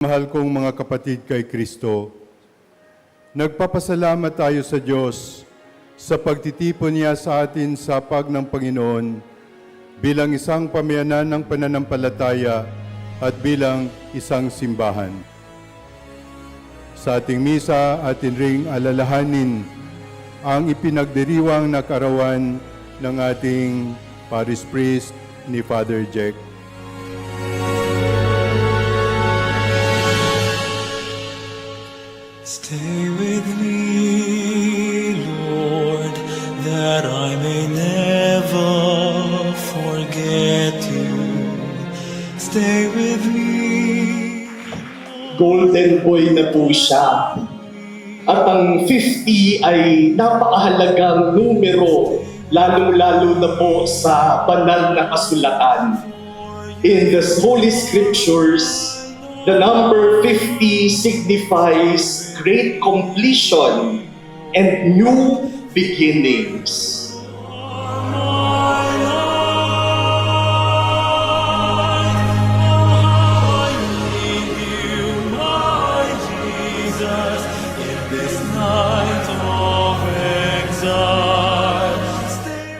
Mahal kong mga kapatid kay Kristo, nagpapasalamat tayo sa Diyos sa pagtitipon niya sa atin sa pag ng Panginoon bilang isang pamayanan ng pananampalataya at bilang isang simbahan. Sa ating misa, atin ring alalahanin ang ipinagdiriwang na karawan ng ating parish priest ni Father Jack. Golden boy na po siya. At ang 50 ay napakahalagang numero, lalong-lalo na po sa banal na kasulatan. In the Holy Scriptures, the number 50 signifies great completion and new beginnings.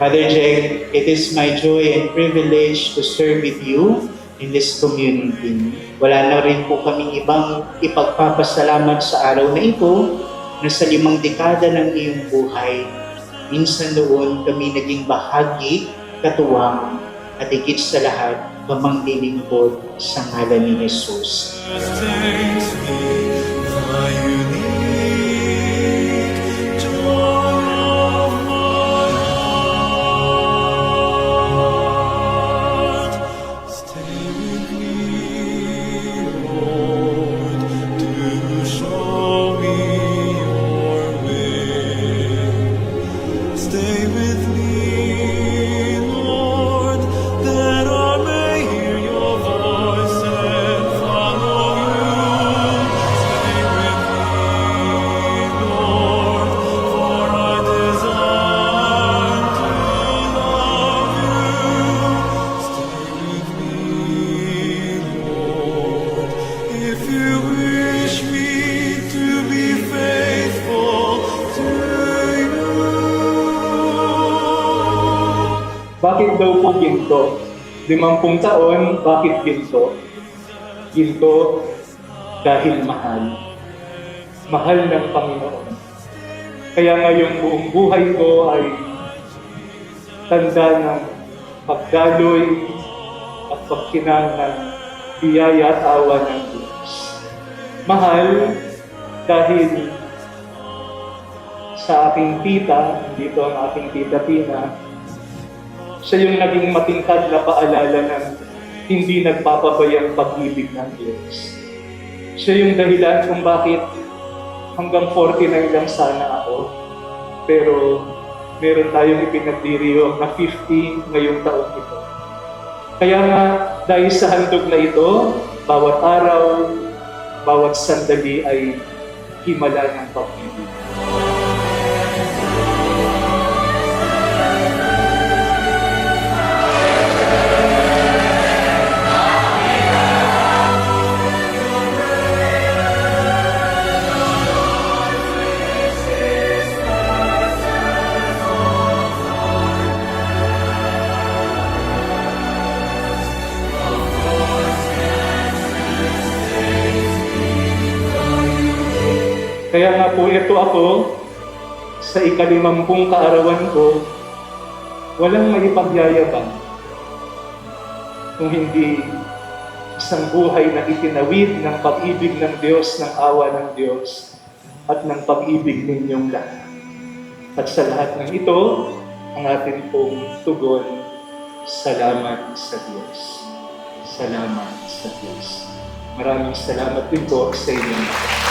Father Jake, it is my joy and privilege to serve with you in this community. Wala na rin po kaming ibang ipagpapasalamat sa araw na ito na sa limang dekada ng iyong buhay, minsan noon kami naging bahagi, katuwang, at higit sa lahat, kamang lilingkod sa ngalan ni Jesus. Me Bakit daw po ginto? Limampung taon, bakit ginto? Ginto dahil mahal. Mahal ng Panginoon. Kaya ngayong buong buhay ko ay tanda ng pagdaloy at pagkinang ng biyaya at awa ng Diyos. Mahal dahil sa aking tita, dito ang aking tita Tina, siya yung naging matingkad na paalala ng hindi nagpapabayang pag-ibig ng Diyos. Siya yung dahilan kung bakit hanggang 49 lang sana ako. Pero meron tayong ipinagdiriyo na 50 ngayong taon ito. Kaya nga, dahil sa handog na ito, bawat araw, bawat sandali ay himala ng pag-ibig. Kaya nga po ito ako, sa ikalimampung kaarawan ko, walang maipagyayabang kung hindi isang buhay na itinawid ng pag-ibig ng Diyos, ng awa ng Diyos, at ng pag-ibig ninyong lahat. At sa lahat ng ito, ang atin pong tugon, salamat sa Diyos. Salamat sa Diyos. Maraming salamat din po sa inyo.